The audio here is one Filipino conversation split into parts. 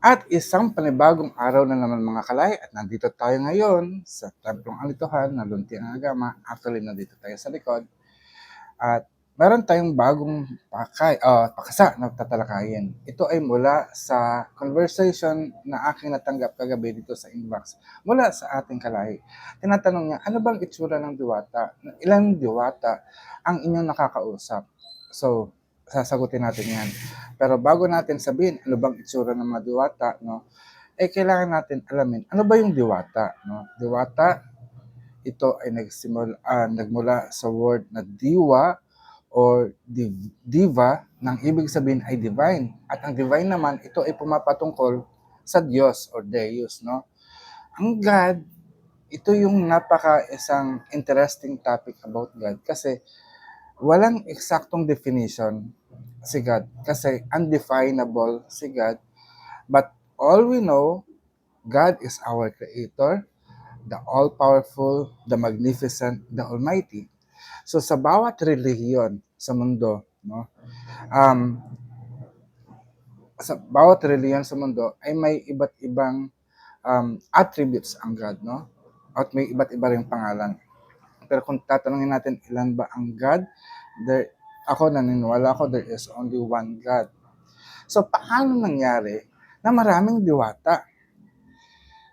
At isang panibagong araw na naman mga kalay at nandito tayo ngayon sa Templong Alituhan na Luntiang Agama. Actually, nandito tayo sa likod. At meron tayong bagong pakay, ah, pakasa na tatalakayin. Ito ay mula sa conversation na aking natanggap kagabi dito sa inbox mula sa ating kalay. Tinatanong niya, ano bang itsura ng diwata? Ilang diwata ang inyong nakakausap? So, sasagutin natin yan. Pero bago natin sabihin ano bang itsura ng mga diwata, no? Eh kailangan natin alamin ano ba yung diwata, no? Diwata ito ay nagsimula ah, nagmula sa word na diwa or div- diva nang ibig sabihin ay divine. At ang divine naman ito ay pumapatungkol sa Diyos or Deus, no? Ang God ito yung napaka isang interesting topic about God kasi walang eksaktong definition si God kasi undefinable si God. But all we know, God is our creator, the all-powerful, the magnificent, the almighty. So sa bawat relihiyon sa mundo, no? Um, sa bawat relihiyon sa mundo ay may iba't ibang um, attributes ang God, no? At may iba't iba ring pangalan. Pero kung tatanungin natin ilan ba ang God, there, ako naniniwala ko there is only one God. So paano nangyari na maraming diwata?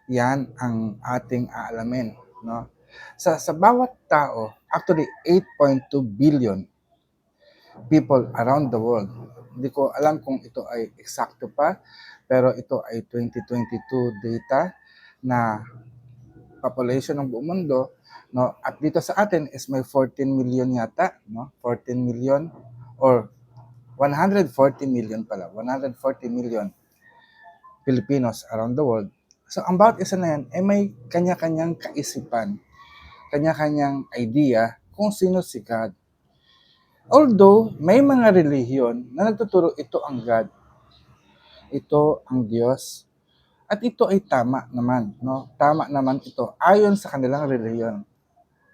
Yan ang ating aalamin. No? Sa, sa bawat tao, actually 8.2 billion people around the world. Hindi ko alam kung ito ay eksakto pa, pero ito ay 2022 data na population ng buong mundo no? At dito sa atin is may 14 million yata no? 14 million or 140 million pala 140 million Filipinos around the world. So ang bawat isa na yan ay may kanya-kanyang kaisipan kanya-kanyang idea kung sino si God. Although may mga relihiyon na nagtuturo ito ang God. Ito ang Diyos. At ito ay tama naman, no? Tama naman ito ayon sa kanilang relihiyon.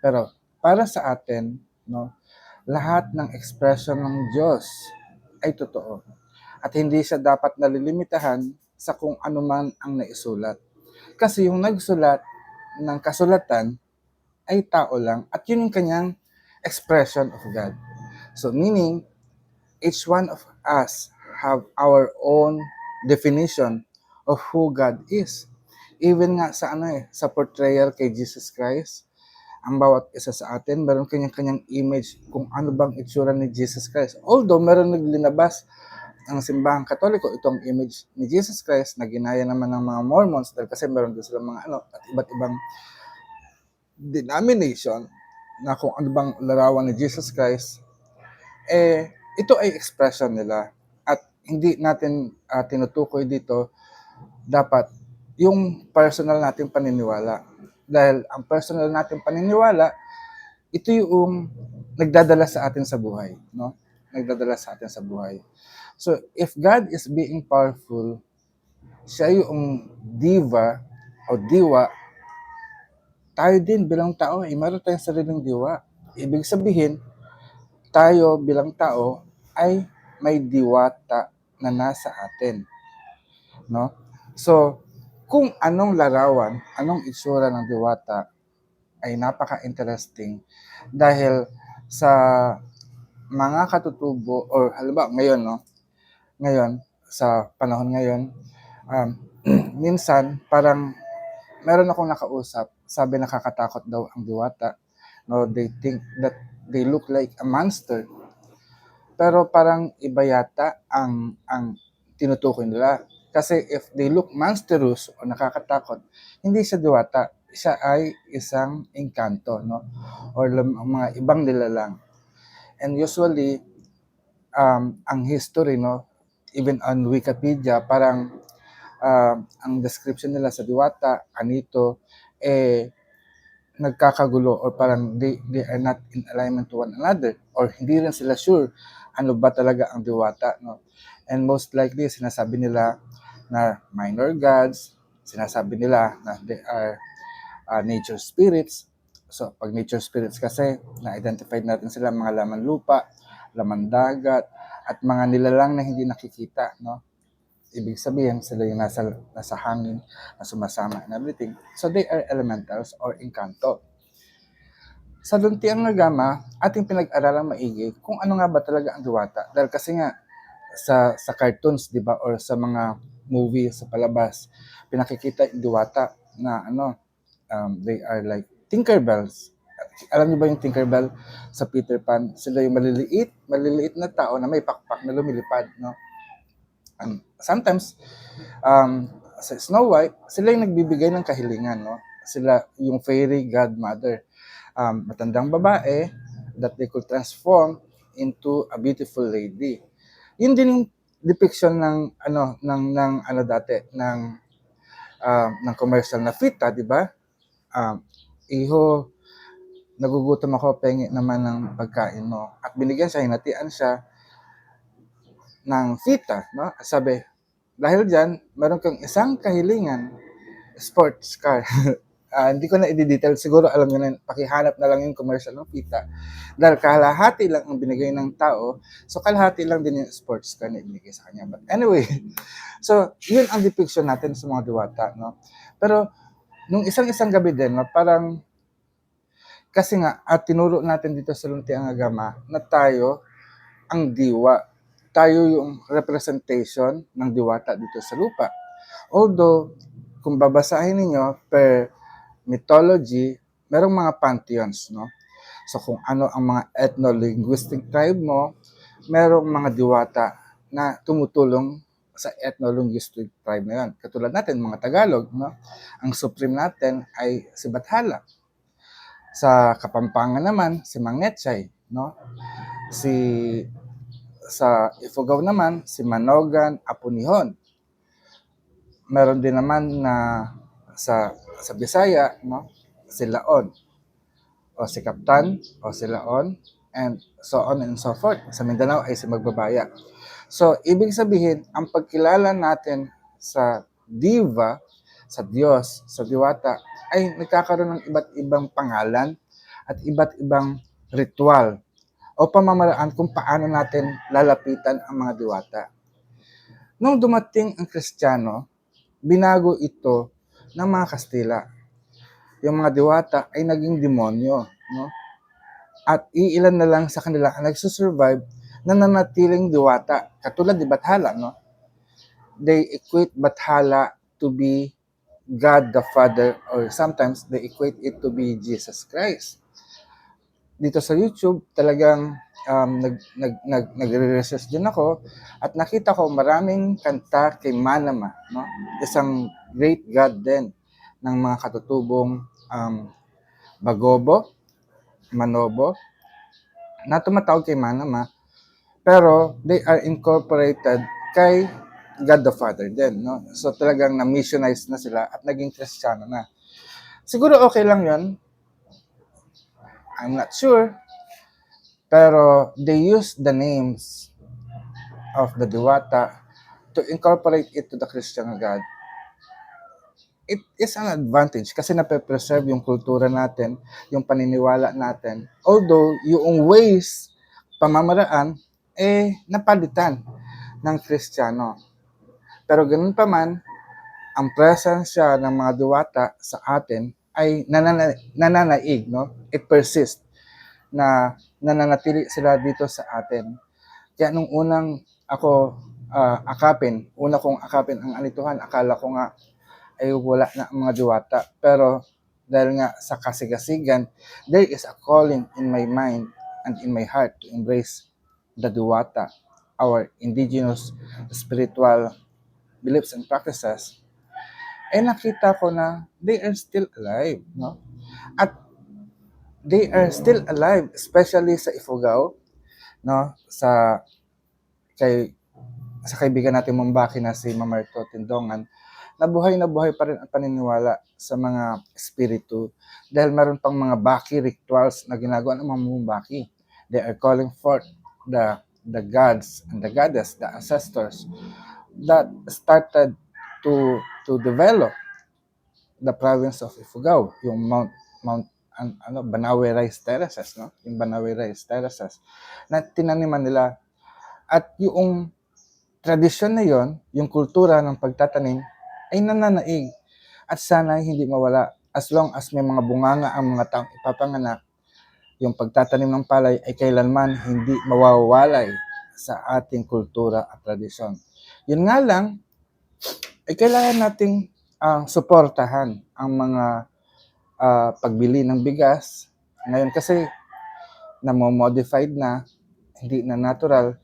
Pero para sa atin, no, lahat ng expression ng Diyos ay totoo. At hindi siya dapat nalilimitahan sa kung ano man ang naisulat. Kasi yung nagsulat ng kasulatan ay tao lang at yun yung kanyang expression of God. So meaning, each one of us have our own definition of who God is. Even nga sa ano eh, sa portrayal kay Jesus Christ, ang bawat isa sa atin, meron kanyang-kanyang image kung ano bang itsura ni Jesus Christ. Although meron naglinabas ang simbahang katoliko itong image ni Jesus Christ na ginaya naman ng mga Mormons dahil kasi meron din silang mga ano at iba't ibang denomination na kung ano bang larawan ni Jesus Christ eh ito ay expression nila at hindi natin uh, tinutukoy dito dapat yung personal nating paniniwala. Dahil ang personal nating paniniwala, ito yung nagdadala sa atin sa buhay, no? Nagdadala sa atin sa buhay. So, if God is being powerful, siya yung diva o diwa, tayo din bilang tao, eh, meron tayong sariling diwa. Ibig sabihin, tayo bilang tao ay may diwata na nasa atin. No? So, kung anong larawan, anong itsura ng diwata ay napaka-interesting dahil sa mga katutubo or halimbawa ngayon no? Ngayon sa panahon ngayon um, minsan parang meron akong nakausap sabi nakakatakot daw ang diwata no? They think that they look like a monster. Pero parang iba yata ang ang tinutukoy nila kasi if they look monstrous o nakakatakot, hindi siya diwata. Siya ay isang engkanto, no? Or mga ibang nilalang. And usually, um, ang history, no? Even on Wikipedia, parang uh, ang description nila sa diwata, anito, eh, nagkakagulo or parang they, they are not in alignment to one another or hindi rin sila sure ano ba talaga ang diwata no and most likely sinasabi nila na minor gods, sinasabi nila na they are uh, nature spirits. So, pag nature spirits kasi, na-identify natin sila mga laman lupa, laman dagat, at mga nilalang na hindi nakikita, no? Ibig sabihin, sila yung nasa, nasa hangin na sumasama and everything. So they are elementals or inkanto. Sa Luntiang Agama, ating pinag-aralang maigi kung ano nga ba talaga ang diwata. Dahil kasi nga, sa, sa cartoons, di ba, or sa mga movie, sa palabas, pinakikita diwata na ano, um, they are like Tinkerbells. Alam niyo ba yung Tinkerbell sa Peter Pan? Sila yung maliliit, maliliit na tao na may pakpak na lumilipad, no? And sometimes, um, sa Snow White, sila yung nagbibigay ng kahilingan, no? Sila yung fairy godmother. Um, matandang babae that they could transform into a beautiful lady. Yun din yung depiction ng ano ng ng ano dati ng um, ng commercial na fita, di ba? Um, iho, nagugutom ako, pengi naman ng pagkain mo. At binigyan siya, hinatian siya ng fita, no? Sabi, dahil dyan, meron kang isang kahilingan, sports car. Ah, hindi ko na i-detail, siguro alam nyo na, pakihanap na lang yung commercial ng fita. Dahil kalahati lang ang binigay ng tao, so kalahati lang din yung sports car na ibinigay sa kanya. But anyway, so yun ang depiction natin sa mga diwata, no? Pero, nung isang-isang gabi din, no, parang, kasi nga, at tinuro natin dito sa Luntiang Agama, na tayo ang diwa. Tayo yung representation ng diwata dito sa lupa. Although, kung babasahin ninyo per mythology, merong mga pantheons, no? So kung ano ang mga ethno-linguistic tribe mo, merong mga diwata na tumutulong sa ethno-linguistic tribe na yan. Katulad natin, mga Tagalog, no? Ang supreme natin ay si Bathala. Sa Kapampangan naman, si Mangetchay, no? Si sa Ifugao naman, si Manogan Apunihon. Meron din naman na sa sa Bisaya, no? Si Laon o si Kaptan o si Laon and so on and so forth. Sa Mindanao ay si Magbabaya. So, ibig sabihin, ang pagkilala natin sa diva, sa Diyos, sa diwata, ay nagkakaroon ng iba't ibang pangalan at iba't ibang ritual o pamamaraan kung paano natin lalapitan ang mga diwata. Nung dumating ang Kristiyano, binago ito ng mga Kastila. Yung mga diwata ay naging demonyo, no? At iilan na lang sa kanila ang nagsusurvive na nanatiling diwata. Katulad ni Bathala, no? They equate Bathala to be God the Father or sometimes they equate it to be Jesus Christ. Dito sa YouTube, talagang um, nag, nag, nag, nagre-research din ako at nakita ko maraming kanta kay Manama, no? isang great God din ng mga katutubong um, Bagobo, Manobo, na tumatawag kay Manama, pero they are incorporated kay God the Father din. No? So talagang na-missionize na sila at naging Kristiyano na. Siguro okay lang yon I'm not sure. Pero they use the names of the Diwata to incorporate it to the Christian God. It is an advantage kasi nape-preserve yung kultura natin, yung paniniwala natin. Although, yung ways, pamamaraan, eh, napalitan ng Kristiyano. Pero ganun pa man, ang presensya ng mga diwata sa atin ay nanana- nananaig, no? It persists na nananatili sila dito sa atin. Kaya nung unang ako ah, akapin, una kong akapin ang alituhan, akala ko nga ay wala na ang mga diwata. Pero dahil nga sa kasigasigan, there is a calling in my mind and in my heart to embrace the diwata, our indigenous spiritual beliefs and practices. Eh nakita ko na they are still alive, no? At they are still alive, especially sa Ifugao, no? Sa kay sa kaibigan natin Mambaki na si Mamarto Tindongan, na buhay na buhay pa rin ang paniniwala sa mga espiritu dahil meron pang mga baki rituals na ginagawa ng mga Mumbaki. They are calling forth the the gods and the goddess, the ancestors that started to to develop the province of Ifugao, yung Mount Mount an, ano Banawe Rice Terraces, no? Yung Banawe Rice Terraces na tinaniman nila at yung tradisyon na yon, yung kultura ng pagtatanim, ay nananaig. At sana hindi mawala. As long as may mga bunganga ang mga taong ipapanganak, yung pagtatanim ng palay ay kailanman hindi mawawalay sa ating kultura at tradisyon. Yun nga lang, ay kailangan nating ah, suportahan ang mga ah, pagbili ng bigas. Ngayon kasi, namomodified na, hindi na natural,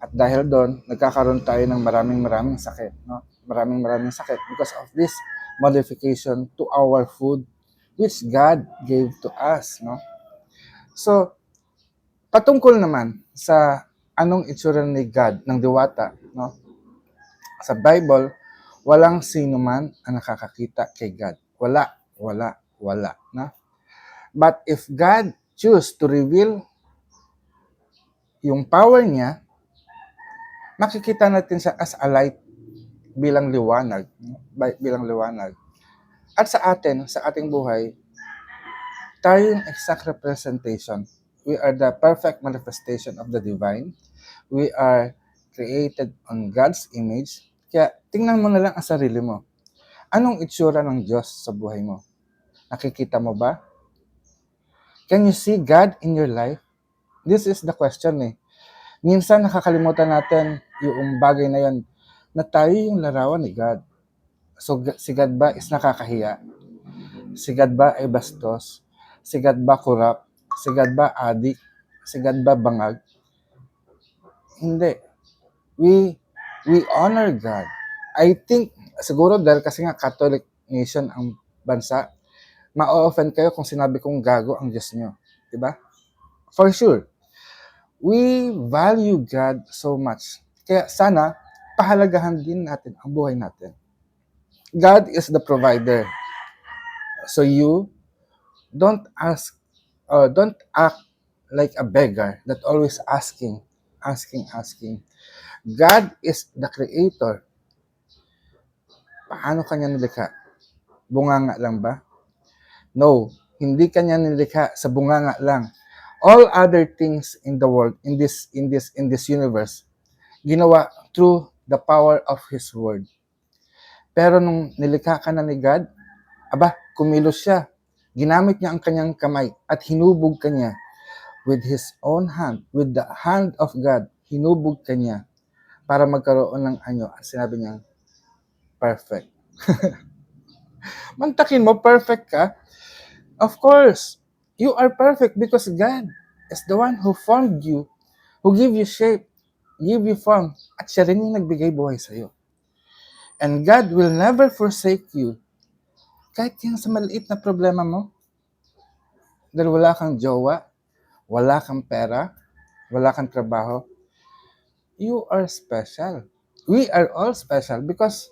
at dahil doon, nagkakaroon tayo ng maraming maraming sakit. No? Maraming maraming sakit because of this modification to our food which God gave to us. No? So, patungkol naman sa anong itsura ni God ng diwata, no? Sa Bible, walang sino man ang nakakakita kay God. Wala, wala, wala, no? But if God choose to reveal yung power niya, makikita natin siya as a light bilang liwanag, bilang liwanag. At sa atin, sa ating buhay, tayo yung exact representation. We are the perfect manifestation of the divine. We are created on God's image. Kaya tingnan mo na lang ang sarili mo. Anong itsura ng Diyos sa buhay mo? Nakikita mo ba? Can you see God in your life? This is the question eh. Minsan nakakalimutan natin yung bagay na yon na tayo yung larawan ni God. So si God ba is nakakahiya? Si God ba ay bastos? Si God ba kurap? Si God ba adik? Si God ba bangag? Hindi. We we honor God. I think siguro dahil kasi nga Catholic nation ang bansa, ma-offend kayo kung sinabi kong gago ang Diyos nyo. Diba? For sure. We value God so much. Kaya sana, pahalagahan din natin ang buhay natin. God is the provider. So you don't ask or don't act like a beggar that always asking, asking, asking. God is the creator. Paano kanya nilikha? Bunganga lang ba? No, hindi kanya nilikha sa bunganga lang. All other things in the world, in this in this in this universe, ginawa through the power of his word. Pero nung nilikha ka na ni God, aba, kumilos siya. Ginamit niya ang kanyang kamay at hinubog kanya with his own hand, with the hand of God, hinubog kanya para magkaroon ng anyo. At sinabi niya, perfect. Mantakin mo, perfect ka. Of course, you are perfect because God is the one who formed you, who give you shape, give you form, at siya rin yung nagbigay buhay sa'yo. And God will never forsake you. Kahit yung sa maliit na problema mo, dahil wala kang jowa, wala kang pera, wala kang trabaho, you are special. We are all special because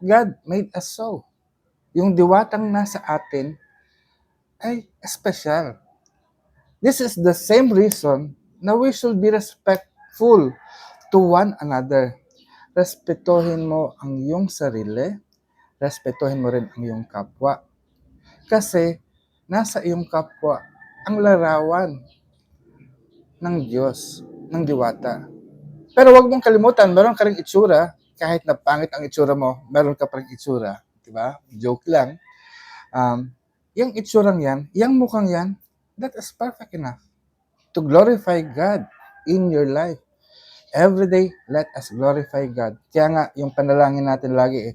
God made us so. Yung diwatang nasa atin ay special. This is the same reason na we should be respectful to one another. Respetuhin mo ang iyong sarili, respetuhin mo rin ang iyong kapwa. Kasi nasa iyong kapwa ang larawan ng Diyos, ng diwata. Pero wag mong kalimutan, meron ka rin itsura, kahit na pangit ang itsura mo, meron ka pa rin itsura. Di ba? Joke lang. Um, yung itsurang yan, yung mukhang yan, that is perfect enough to glorify God in your life. Every day, let us glorify God. Kaya nga, yung panalangin natin lagi eh,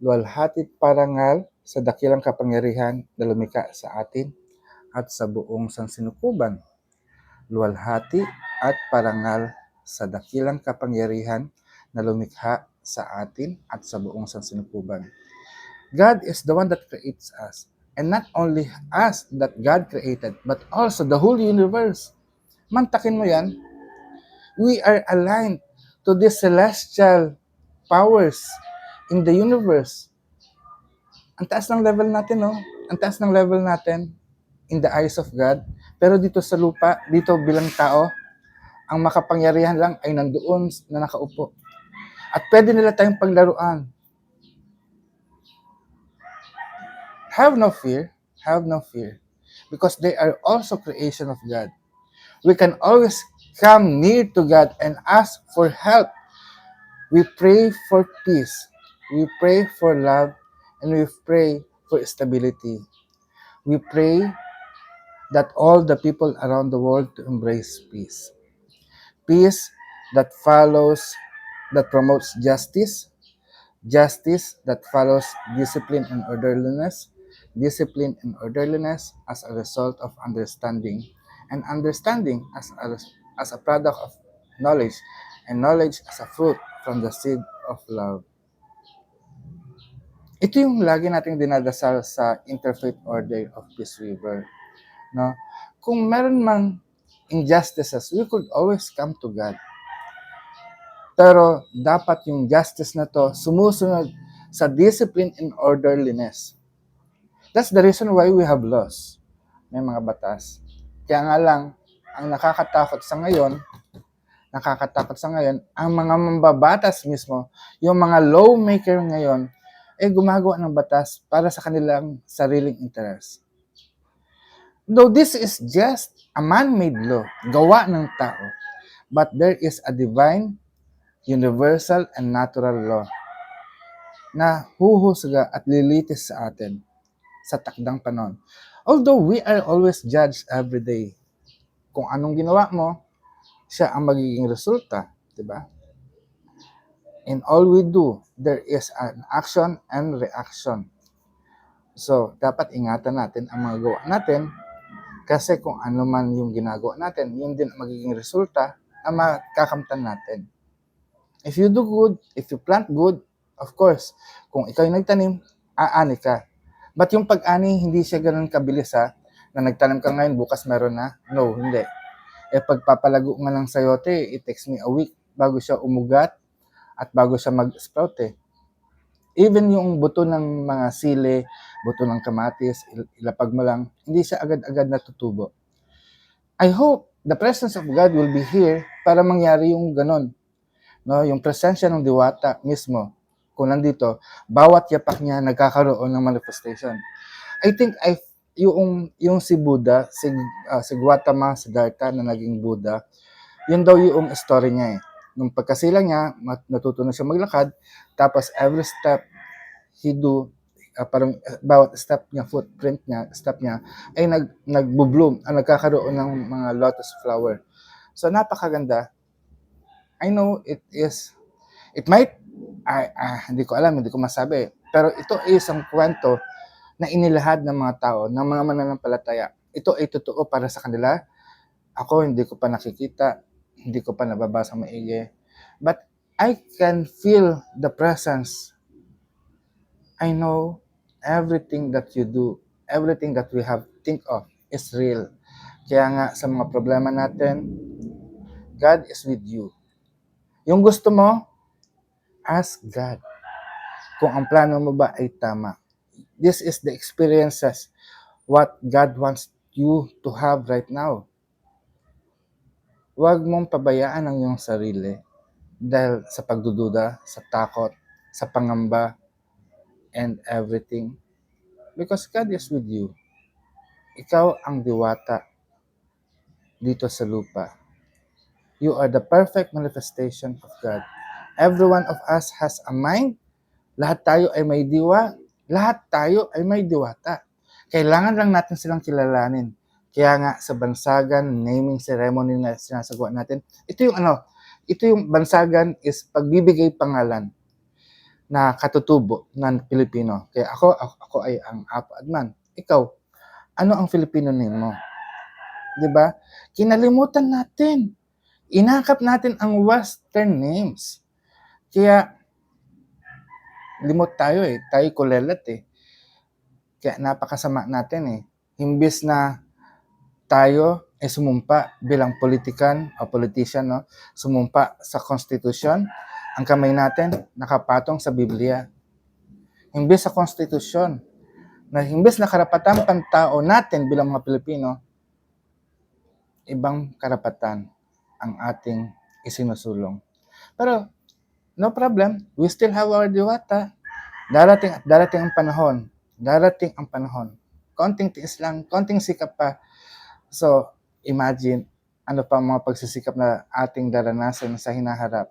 luwalhati parangal sa dakilang kapangyarihan na lumika sa atin at sa buong sansinukuban. Luwalhati at parangal sa dakilang kapangyarihan na lumikha sa atin at sa buong sansinukuban. God is the one that creates us. And not only us that God created, but also the whole universe. Mantakin mo yan. We are aligned to the celestial powers in the universe. Ang taas ng level natin, no? Ang taas ng level natin in the eyes of God. Pero dito sa lupa, dito bilang tao, ang makapangyarihan lang ay nandoon na nakaupo. At pwede nila tayong paglaruan. Have no fear. Have no fear. Because they are also creation of God. We can always come near to God and ask for help We pray for peace. We pray for love. And we pray for stability. We pray that all the people around the world to embrace peace. Peace that follows, that promotes justice, justice that follows discipline and orderliness, discipline and orderliness as a result of understanding, and understanding as a, as a product of knowledge, and knowledge as a fruit from the seed of love. Ito yung lagi nating dinadasal sa Interfaith Order of Peace River. No? Kung meron mang injustices, we could always come to God. Pero dapat yung justice na to sumusunod sa discipline and orderliness. That's the reason why we have laws. May mga batas. Kaya nga lang, ang nakakatakot sa ngayon, nakakatakot sa ngayon, ang mga mambabatas mismo, yung mga lawmaker ngayon, eh gumagawa ng batas para sa kanilang sariling interest. Though this is just a man-made law, gawa ng tao, but there is a divine, universal, and natural law na huhusga at lilitis sa atin sa takdang panon. Although we are always judged every day, kung anong ginawa mo, siya ang magiging resulta, di ba? In all we do, there is an action and reaction. So, dapat ingatan natin ang mga gawa natin kasi kung ano man yung ginagawa natin, yun din magiging resulta na makakamtan natin. If you do good, if you plant good, of course, kung ikaw yung nagtanim, aani ka. But yung pag-ani, hindi siya ganun kabilis ha, na nagtanim ka ngayon, bukas meron na. No, hindi. Eh pagpapalago nga ng sayote, it takes me a week bago siya umugat at bago siya mag-sprout eh. Even yung buto ng mga sili, buto ng kamatis, il- ilapag mo lang, hindi siya agad-agad natutubo. I hope the presence of God will be here para mangyari yung ganon. No, yung presensya ng diwata mismo, kung nandito, bawat yapak niya nagkakaroon ng manifestation. I think I yung yung si Buddha, si ah, si Gautama Siddhartha na naging Buddha, yun daw yung story niya eh. Nung pagkasilang niya, natuto na siya maglakad, tapos every step he do, ah, parang ah, bawat step niya, footprint niya, step niya, ay nag, nagbo-bloom, ah, nagkakaroon ng mga lotus flower. So napakaganda. I know it is, it might, ah, ah, hindi ko alam, hindi ko masabi, pero ito ay isang kwento na inilahad ng mga tao, ng mga mananampalataya. Ito ay totoo para sa kanila. Ako, hindi ko pa nakikita, hindi ko pa nababasa maigi. But I can feel the presence. I know everything that you do, everything that we have think of is real. Kaya nga sa mga problema natin, God is with you. Yung gusto mo, ask God kung ang plano mo ba ay tama this is the experiences what God wants you to have right now. Huwag mong pabayaan ang iyong sarili dahil sa pagdududa, sa takot, sa pangamba, and everything. Because God is with you. Ikaw ang diwata dito sa lupa. You are the perfect manifestation of God. Every one of us has a mind. Lahat tayo ay may diwa. Lahat tayo ay may diwata. Kailangan lang natin silang kilalanin. Kaya nga sa bansagan, naming ceremony na sinasagawa natin, ito yung ano, ito yung bansagan is pagbibigay pangalan na katutubo ng Pilipino. Kaya ako, ako, ako ay ang Apo Adman. Ikaw, ano ang Filipino name mo? 'Di ba? Kinalimutan natin. Inakap natin ang Western names. Kaya, limot tayo eh. Tayo kulelat eh. Kaya napakasama natin eh. Imbis na tayo ay sumumpa bilang politikan o politician, no? sumumpa sa konstitusyon, ang kamay natin nakapatong sa Biblia. Imbis sa konstitusyon, na imbis na karapatan pantao natin bilang mga Pilipino, ibang karapatan ang ating isinusulong. Pero, no problem, we still have our diwata. Darating at darating ang panahon. Darating ang panahon. Konting tiis lang, konting sikap pa. So, imagine, ano pa mga pagsisikap na ating daranasan sa hinaharap.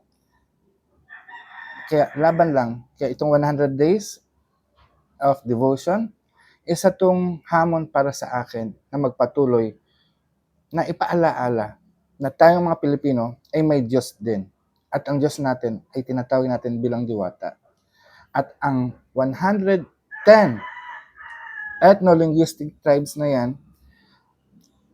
Kaya laban lang. Kaya itong 100 days of devotion, isa tong hamon para sa akin na magpatuloy na ipaalaala na tayong mga Pilipino ay may Diyos din. At ang Diyos natin ay tinatawag natin bilang diwata. At ang 110 ethno-linguistic tribes na yan,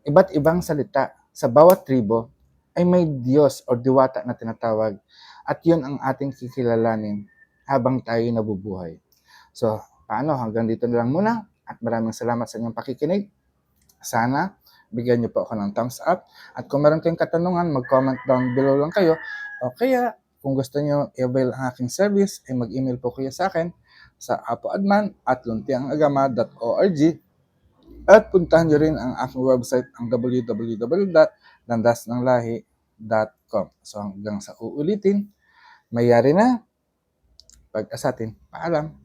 iba't ibang salita sa bawat tribo ay may Diyos o diwata na tinatawag. At yun ang ating kikilalanin habang tayo nabubuhay. So, paano? Hanggang dito na lang muna. At maraming salamat sa inyong pakikinig. Sana bigyan niyo po ako ng thumbs up. At kung meron kayong katanungan, mag-comment down below lang kayo. O kaya, kung gusto niyo i-avail ang aking service, ay mag-email po kayo sa akin sa apoadman at luntiangagama.org at puntahan niyo rin ang aking website ang www.landasnanglahi.com So hanggang sa uulitin, mayari na, pag-asatin, paalam.